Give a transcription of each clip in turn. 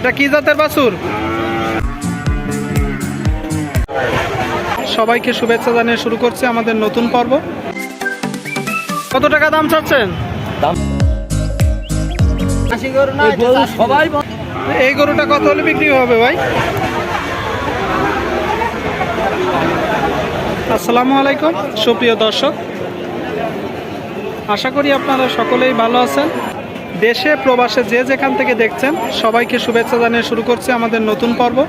এটা কি জাতের বাছুর? সবাইকে শুভেচ্ছা জানিয়ে শুরু করছে আমাদের নতুন পর্ব। কত টাকা দাম চাচ্ছেন? এই গরুটা কত হলে বিক্রি হবে ভাই? আসসালামু আলাইকুম সুপ্রিয় দর্শক। আশা করি আপনারা সকলেই ভালো আছেন। দেশে, প্রবাসে যে যেখান থেকে দেখছেন, সবাইকে শুভেচ্ছা জানিয়ে শুরু করছে আমাদের নতুন পর্ব।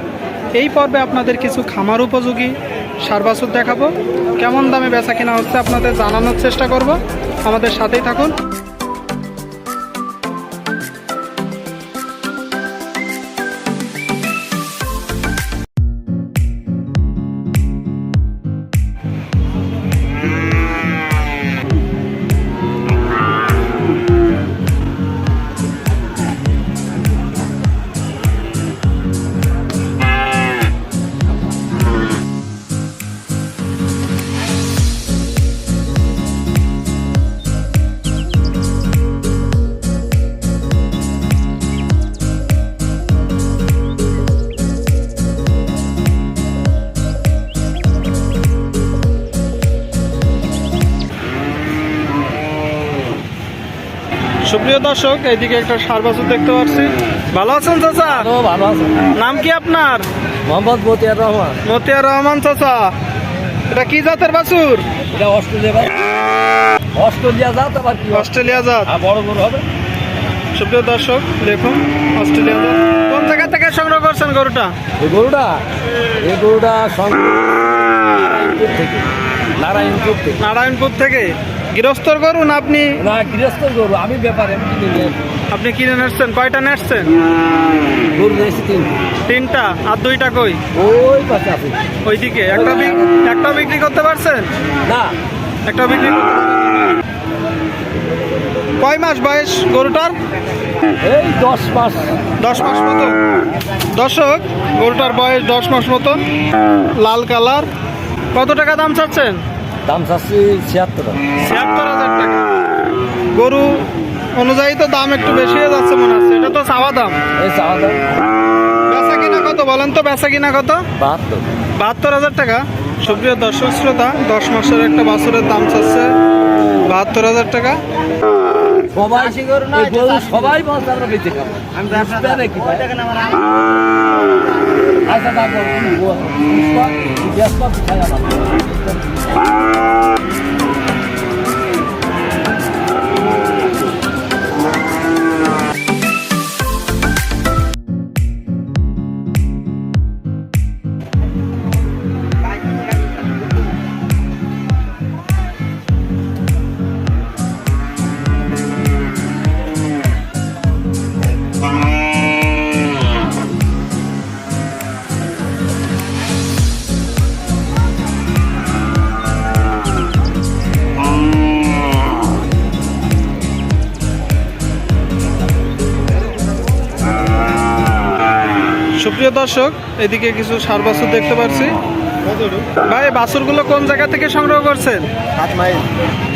এই পর্বে আপনাদের কিছু খামার উপযোগী সারবাসুর দেখাবো। কেমন দামে বেচা কেনা হচ্ছে আপনাদের জানানোর চেষ্টা করব। আমাদের সাথেই থাকুন। সুপ্রিয় দর্শক এইদিকে একটা সার বাছুর দেখতে পাচ্ছি। ভালো আছেন চাচা? ভালো আছে। নাম কি আপনার? মোহাম্মদ মতিয়ার রহমান। মতিয়ার রহমান চাচা। এটা কি জাতের বাছুর? এটা অস্ট্রেলিয়া ভাই। অস্ট্রেলিয়া জাত আবার কি? অস্ট্রেলিয়া জাত। বড় গরু হবে। সুপ্রিয় দর্শক দেখুন অস্ট্রেলিয়া জাত। কোন জায়গা থেকে সংগ্রহ করছেন গরুটা? এই গরুটা? এই গরুটা নারায়ণপুর থেকে নারায়ণপুর থেকে নারায়ণপুর থেকে। গৃহস্থর গরু না আপনি? না গৃহস্থ গরু আমি ব্যাপারে। আপনি কিনে নেসছেন কয়টা গরু নিয়েছি তিন তিনটা? আর দুইটা কই? ওই পাশে আছে। ওইদিকে। একটা একটা বিক্রি করতে পারছেন? না। একটা বিক্রি করতে কয় মাস বয়স গরুটার? এই দশ মাস। দশ মাস মতো? দর্শক গরুটার বয়স দশ মাস মতন লাল কালার। কত টাকা দাম চাচ্ছেন? দাম চাচ্ছি ছিয়াত্তর ছিয়াত্তর হাজার টাকা। গরু অনুযায়ী তো দাম একটু বেশি হয়ে যাচ্ছে মনে হচ্ছে। এটা তো চাওয়া দাম। এই চাওয়া দাম। বেচা কিনা কত বলেন তো? বেচা কিনা কত? বাহাত্তর। বাহাত্তর হাজার টাকা। সুপ্রিয় দর্শক শ্রোতা দশ মাসের একটা বাছুরের দাম চাচ্ছে বাহাত্তর হাজার টাকা। সবাই গরু সবাই বলছে আমরা বেঁচে খাব। আচ্ছা সুপ্রিয় দর্শক এদিকে কিছু সার বাছুর দেখতে পাচ্ছি ভাই বাছুরগুলো কোন জায়গা থেকে সংগ্রহ করছেন? সাত মাইল।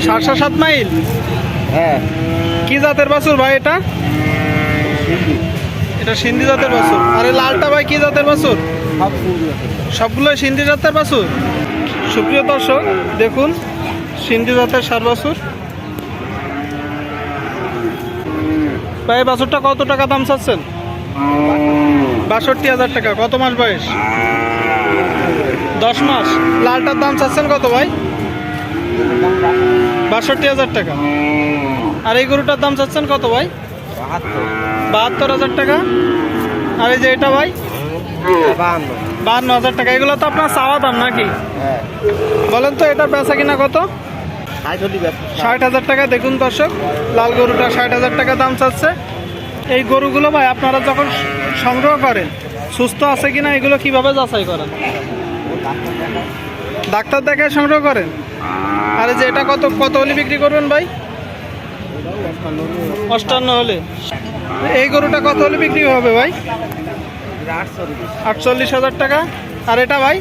সাতশো সাত মাইল? হ্যাঁ। কি জাতের বাছুর ভাই এটা? এটা সিন্ধি জাতের বাছুর। আরে লালটা ভাই কি জাতের বাছুর? সব সবগুলো সিন্ধি জাতের বাছুর? সুপ্রিয় দর্শক দেখুন সিন্ধি জাতের সার বাছুর। ভাই বাছুরটা কত টাকা দাম চাচ্ছেন? বাষট্টি হাজার টাকা। কত মাস বয়স? দশ মাস। লালটার দাম চাচ্ছেন কত ভাই? বাষট্টি হাজার টাকা। আর এই গরুটার দাম চাচ্ছেন কত ভাই? বাহাত্তর হাজার টাকা। আর এই যে এটা ভাই? বাহান্ন হাজার টাকা। এগুলো তো আপনার চাওয়া দাম নাকি? বলেন তো এটা বেচা কিনা কত? ষাট হাজার টাকা। দেখুন দর্শক, লাল গরুটা ষাট হাজার টাকা দাম চাচ্ছে। এই গরুগুলো ভাই, আপনারা যখন সংগ্রহ করেন। সুস্থ আছে কিনা এগুলো কীভাবে যাচাই করেন? ডাক্তার দেখায় সংগ্রহ করেন? আরে যে এটা কত কত হলে বিক্রি করবেন ভাই? অষ্টান্ন হলে। এই গরুটা কত হলে বিক্রি হবে ভাই? আটচল্লিশ হাজার টাকা। আর এটা ভাই?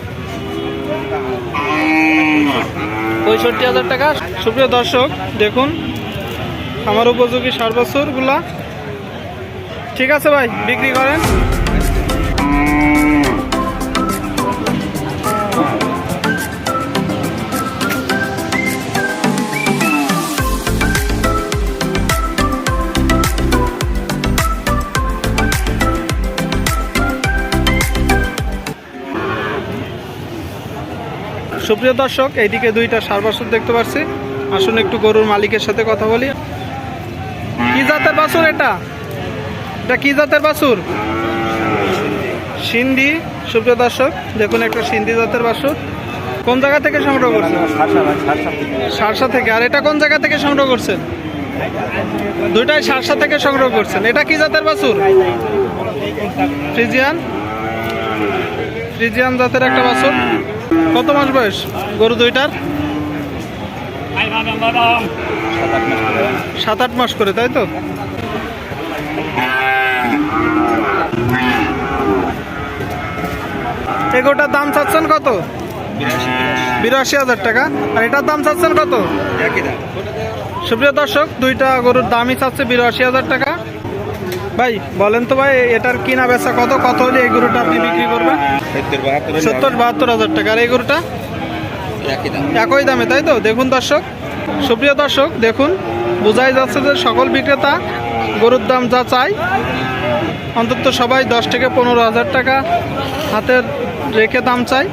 পঁয়ষট্টি হাজার টাকা। সুপ্রিয় দর্শক, দেখুন, আমার উপযোগী সার বছরগুলা ঠিক আছে ভাই, বিক্রি করেন। সুপ্রিয় দর্শক, এইদিকে দুইটা সারবাসুর দেখতে পাচ্ছি আসুন একটু গরুর মালিকের সাথে কথা বলি। কি জাতের বাসুর এটা? এটা কি জাতের বাছুর? সিন্ধি। সুপ্রিয় দর্শক, দেখুন একটা সিন্ধি জাতের বাছুর। কোন জায়গা থেকে সংগ্রহ করছেন? সারসা থেকে। আর এটা কোন জায়গা থেকে সংগ্রহ করছেন? দুইটাই সারসা থেকে সংগ্রহ করছেন। এটা কি জাতের বাছুর? ফ্রিজিয়ান? ফ্রিজিয়ান জাতের একটা বাছুর। কত মাস বয়স? গরু দুইটার? সাত আট মাস করে। তাই তো? এগোটার দাম চাচ্ছেন কত? বিরাশি হাজার টাকা। আর এটার দাম চাচ্ছেন কত? সুপ্রিয় দর্শক, দুইটা গরুর দামই চাচ্ছে বিরাশি হাজার টাকা। ভাই, বলেন তো ভাই, এটার কিনা বেচা কত? কত হলে এই গরুটা আপনি বিক্রি করবেন সত্তর বাহাত্তর হাজার টাকা। আর এই গরুটা? একই দামে, তাই তো? দেখুন দর্শক, সুপ্রিয় দর্শক, দেখুন, বোঝাই যাচ্ছে যে সকল বিক্রেতা গরুর দাম যা চাই অন্তত সবাই দশ থেকে পনেরো হাজার টাকা হাতের রেখে দাম চাই?